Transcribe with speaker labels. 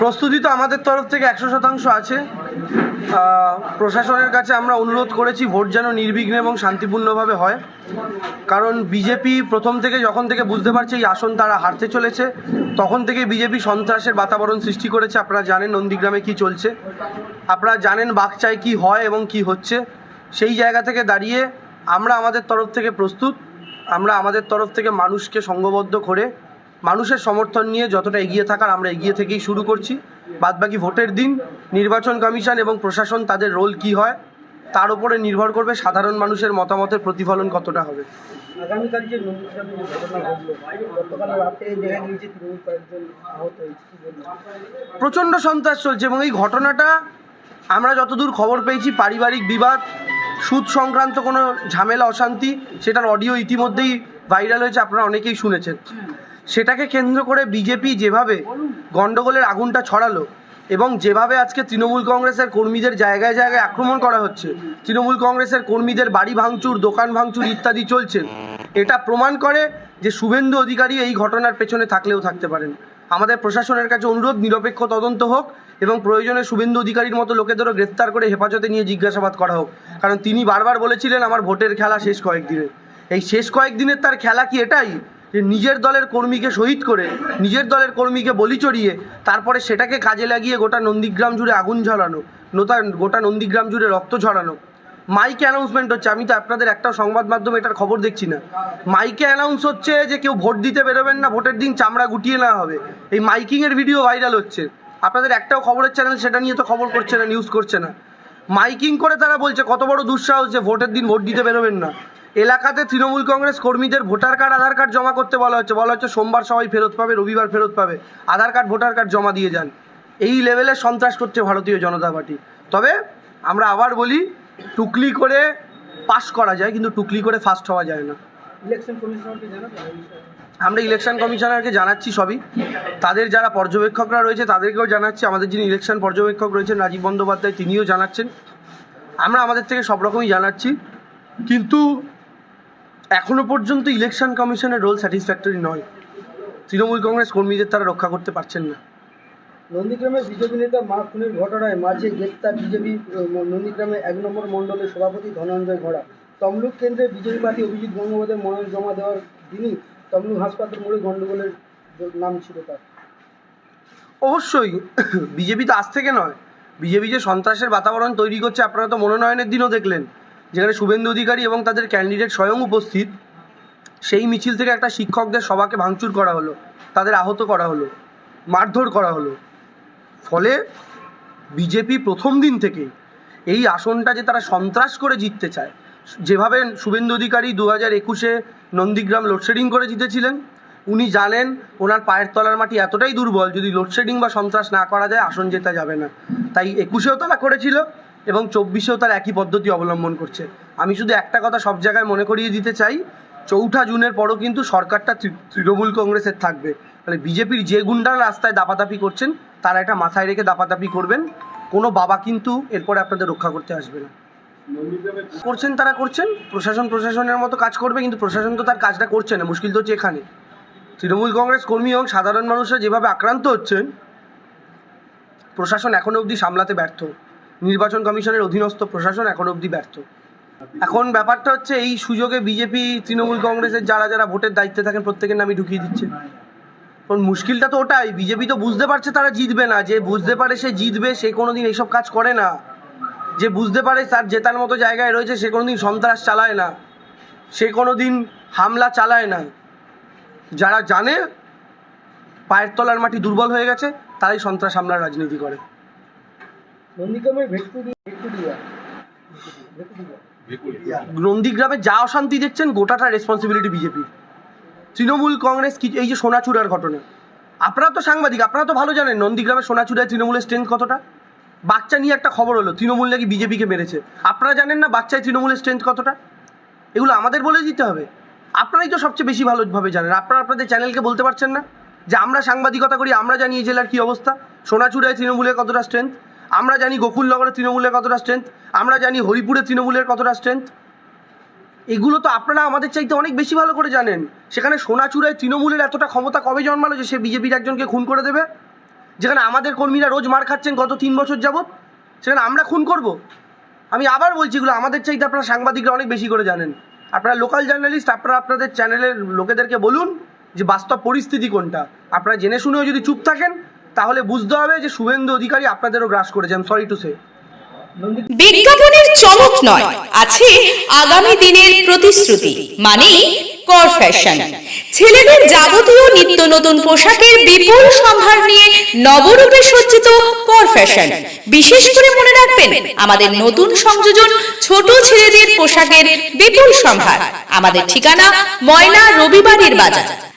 Speaker 1: প্রস্তুতি তো আমাদের তরফ থেকে একশো শতাংশ আছে। প্রশাসনের কাছে আমরা অনুরোধ করেছি, ভোট যেন নির্বিঘ্নে এবং শান্তিপূর্ণভাবে হয়। কারণ বিজেপি প্রথম থেকে যখন থেকে বুঝতে পারছে এই আসন তারা হারতে চলেছে, তখন থেকে বিজেপি সন্ত্রাসের বাতাবরণ সৃষ্টি করেছে। আপনারা জানেন নন্দীগ্রামে কি চলছে। আপনারা জানেন বাকচায় কি হয় এবং কি হচ্ছে। সেই জায়গা থেকে দাঁড়িয়ে আমরা আমাদের তরফ থেকে প্রস্তুত। আমরা আমাদের তরফ থেকে মানুষকে সঙ্গবদ্ধ করে মানুষের সমর্থন নিয়ে যতটা এগিয়ে থাকার আমরা এগিয়ে থেকেই শুরু করছি। বাদবাকি ভোটের দিন নির্বাচন কমিশন এবং প্রশাসন তাদের রোল কি হয় তার উপরে নির্ভর করবে সাধারণ মানুষের মতামতের প্রতিফলন কতটা হবে। প্রচণ্ড সন্ত্রাস চলছে এবং এই ঘটনাটা আমরা যতদূর খবর পেয়েছি পারিবারিক বিবাদ সুদ সংক্রান্ত কোনো ঝামেলা অশান্তি সেটার অডিও ইতিমধ্যেই ভাইরাল হয়েছে আপনারা অনেকেই শুনেছেন। সেটাকে কেন্দ্র করে বিজেপি যেভাবে গণ্ডগোলের আগুনটা ছড়ালো এবং যেভাবে আজকে তৃণমূল কংগ্রেসের কর্মীদের জায়গায় জায়গায় আক্রমণ করা হচ্ছে, তৃণমূল কংগ্রেসের কর্মীদের বাড়ি ভাঙচুর, দোকান ভাঙচুর ইত্যাদি চলছে, এটা প্রমাণ করে যে শুভেন্দু অধিকারী এই ঘটনার পেছনে থাকলেও থাকতে পারেন। আমাদের প্রশাসনের কাছে অনুরোধ, নিরপেক্ষ তদন্ত হোক এবং প্রয়োজনে শুভেন্দু অধিকারীর মতো লোকেদেরও গ্রেফতার করে হেফাজতে নিয়ে জিজ্ঞাসাবাদ করা হোক। কারণ তিনি বারবার বলেছিলেন, আমার ভোটের খেলা শেষ কয়েকদিনের। এই শেষ কয়েকদিনের তার খেলা কি এটাই? যে নিজের দলের কর্মীকে শহীদ করে, নিজের দলের কর্মীকে বলি চড়িয়ে, তারপরে সেটাকে কাজে লাগিয়ে গোটা নন্দীগ্রাম জুড়ে আগুন ঝরানো নোতা গোটা নন্দীগ্রাম জুড়ে রক্ত ঝরানো মাইকে অ্যানাউন্সমেন্ট হচ্ছে, আমি তো আপনাদের একটা সংবাদ মাধ্যমে এটার খবর দেখছি না। মাইকে অ্যানাউন্স হচ্ছে যে কেউ ভোট দিতে বেরোবেন না, ভোটের দিন চামড়া গুটিয়ে নেওয়া হবে। এই মাইকিংয়ের ভিডিও ভাইরাল হচ্ছে। আপনাদের একটাও খবরের চ্যানেল সেটা নিয়ে তো খবর করছে না নিউজ করছে না। মাইকিং করে তারা বলছে, কত বড় দুঃসাহস যে ভোটের দিন ভোট দিতে বেরোবেন না। এলাকাতে তৃণমূল কংগ্রেস কর্মীদের ভোটার কার্ড আধার কার্ড জমা করতে বলা হচ্ছে। বলা হচ্ছে সোমবার সবাই ফেরত পাবে রবিবার ফেরত পাবে। আধার কার্ড ভোটার কার্ড জমা দিয়ে যান। এই লেভেলে সন্ত্রাস করছে ভারতীয় জনতা পার্টি। তবে আমরা আবার বলি টুকলি করে পাস করা যায় কিন্তু টুকলি করে ফার্স্ট হওয়া যায় না? আমরা ইলেকশন কমিশনারকে জানাচ্ছি সবই। তাদের যারা পর্যবেক্ষকরা রয়েছে তাদেরকেও জানাচ্ছি। আমাদের যিনি ইলেকশন পর্যবেক্ষক রয়েছেন রাজীব বন্দ্যোপাধ্যায় তিনিও জানাচ্ছেন। আমরা আমাদের থেকে সব রকমই জানাচ্ছি। কিন্তু এখনও পর্যন্ত ইলেকশন কমিশনের রোল স্যাটিসফ্যাক্টরি নয়। তৃণমূল কংগ্রেস কর্মীদের তারা রক্ষা করতে পারছেন না।
Speaker 2: নন্দীগ্রামে বিজেপি নেতা মা খুনের ঘটনায় মাঝে গ্রেপ্তার বিজেপি নন্দীগ্রামে এক নম্বর মণ্ডলের সভাপতি ধনঞ্জয় ঘোড়া তমলুক কেন্দ্রে বিজেপি প্রার্থী অভিজিৎ গঙ্গোপাধ্যায় মনোনয়ন জমা দেওয়ার দিনই তমলুক হাসপাতাল মোড়ে গণ্ডগোলের নাম ছিল তার।
Speaker 1: অবশ্যই বিজেপি তো আজ থেকে নয়। বিজেপি যে সন্ত্রাসের বাতাবরণ তৈরি করছে আপনারা তো মনোনয়নের দিনও দেখলেন। যেখানে শুভেন্দু অধিকারী এবং তাদের ক্যান্ডিডেট স্বয়ং উপস্থিত, সেই মিছিল থেকে একটা শিক্ষকদের সভাকে ভাঙচুর করা হলো, তাদের আহত করা হলো, মারধর করা হলো। ফলে বিজেপি প্রথম দিন থেকে এই আসনটা যে তারা সন্ত্রাস করে জিততে চায়, যেভাবে শুভেন্দু অধিকারী দু হাজার একুশে নন্দীগ্রাম লোডশেডিং করে জিতেছিলেন, উনি জানেন ওনার পায়ের তলার মাটি এতটাই দুর্বল, যদি লোডশেডিং বা সন্ত্রাস না করা যায়, আসন জেতা যাবে না। তাই একুশেও তারা করেছিল। এবং চব্বিশেও তার একই পদ্ধতি অবলম্বন করছে। আমি শুধু একটা কথা সব জায়গায় মনে করিয়ে দিতে চাই, চৌঠা জুনের পরও কিন্তু সরকারটা তৃণমূল কংগ্রেসের থাকবে। তাহলে বিজেপির যে গুন্ডারা রাস্তায় দাপাদাপি করছেন, তারা এটা মাথায় রেখে দাপাদাপি করবেন। কোনো বাবা কিন্তু এরপরে আপনাদের রক্ষা করতে আসবে না। করছেন তারা করছেন, প্রশাসন প্রশাসনের মতো কাজ করবে, কিন্তু প্রশাসন তো তার কাজটা করছে না, মুশকিল তো হচ্ছে এখানে। তৃণমূল কংগ্রেস কর্মী এবং সাধারণ মানুষরা যেভাবে আক্রান্ত হচ্ছেন, প্রশাসন এখনও অবধি সামলাতে ব্যর্থ। নির্বাচন কমিশনের অধীনস্থ প্রশাসন এখনও অবধি ব্যর্থ। এখন ব্যাপারটা হচ্ছে, এই সুযোগে বিজেপি, তৃণমূল কংগ্রেসের যারা যারা ভোটের দায়িত্বে থাকেন, প্রত্যেকের নামই ঢুকিয়ে দিচ্ছে। কারণ মুশকিলটা তো ওটাই, বিজেপি তো বুঝতে পারছে তারা জিতবে না। যে বুঝতে পারে সে জিতবে, সে কোনোদিন এইসব কাজ করে না। যে বুঝতে পারে তার জেতার মতো জায়গায় রয়েছে, সে কোনোদিন সন্ত্রাস চালায় না। সে কোনোদিন হামলা চালায় না। যারা জানে, পায়ের তলার মাটি দুর্বল হয়ে গেছে, তারাই সন্ত্রাস হামলার রাজনীতি করে।
Speaker 2: নন্দীগ্রামের ভেটকুড়ি ভেটকুড়িয়া ভেটকুড়িয়া
Speaker 1: নন্দীগ্রামে যা অশান্তি দেখছেন গোটাটা রেসপন্সিবিলিটি বিজেপির তৃণমূল কংগ্রেস কি এই যে সোনাচুরার ঘটনা। আপনারা তো সাংবাদিক আপনারা তো ভালো জানেন নন্দীগ্রামে সোনাচূড়ায় তৃণমূলের স্ট্রেংথ কতটা? বাচ্চা নিয়ে একটা খবর হলো তৃণমূল নাকি বিজেপিকে মেরেছে। আপনারা জানেন না বাচ্চায় তৃণমূলের স্ট্রেংথ কতটা? এগুলো আমাদের বলে দিতে হবে। আপনারাই তো সবচেয়ে বেশি ভালোভাবে জানেন। আপনারা আপনাদের চ্যানেলকে বলতে পারছেন না? যে আমরা সাংবাদিকতা করি আমরা জানি এই জেলার কী অবস্থা। সোনাচুরায় তৃণমূলের কতটা স্ট্রেংথ আমরা জানি গোকুলনগরে তৃণমূলের কতটা স্ট্রেংথ আমরা জানি হরিপুরে তৃণমূলের কতটা স্ট্রেংথ এগুলো তো আপনারা আমাদের চাইতে অনেক বেশি ভালো করে জানেন। সেখানে সোনাচুরায় তৃণমূলের এতটা ক্ষমতা কবে জন্মালো যে সে বিজেপির একজনকে খুন করে দেবে? যেখানে আমাদের কর্মীরা রোজ মার খাচ্ছেন গত তিন বছর যাবৎ, সেখানে আমরা খুন করব? আমি আবার বলছি এগুলো আমাদের চাইতে আপনারা সাংবাদিকরা অনেক বেশি করে জানেন। আপনারা লোকাল জার্নালিস্ট আপনারা আপনাদের চ্যানেলের লোকেদেরকে বলুন যে বাস্তব পরিস্থিতি কোনটা। আপনারা জেনে শুনেও যদি চুপ থাকেন তাহলে বুঝতে হবে যে শুভেন্দু অধিকারী আপনাদেরও গ্রাস করেছে আই সরি টু সে
Speaker 3: বিজ্ঞাপনের চমক নয়, আছে আগামী দিনের প্রতিশ্রুতি মানে কর ফ্যাশন ছেলেদের যাবতীয় নিত্য নতুন পোশাকের বিপুল সম্ভার নিয়ে নবরূপে সজ্জিত কর ফ্যাশন বিশেষ করে মনে রাখবেন, আমাদের নতুন সংযোজন ছোট ছেলেদের পোশাকের বিপুল সম্ভার। আমাদের ঠিকানা ময়না রবিবারের বাজার।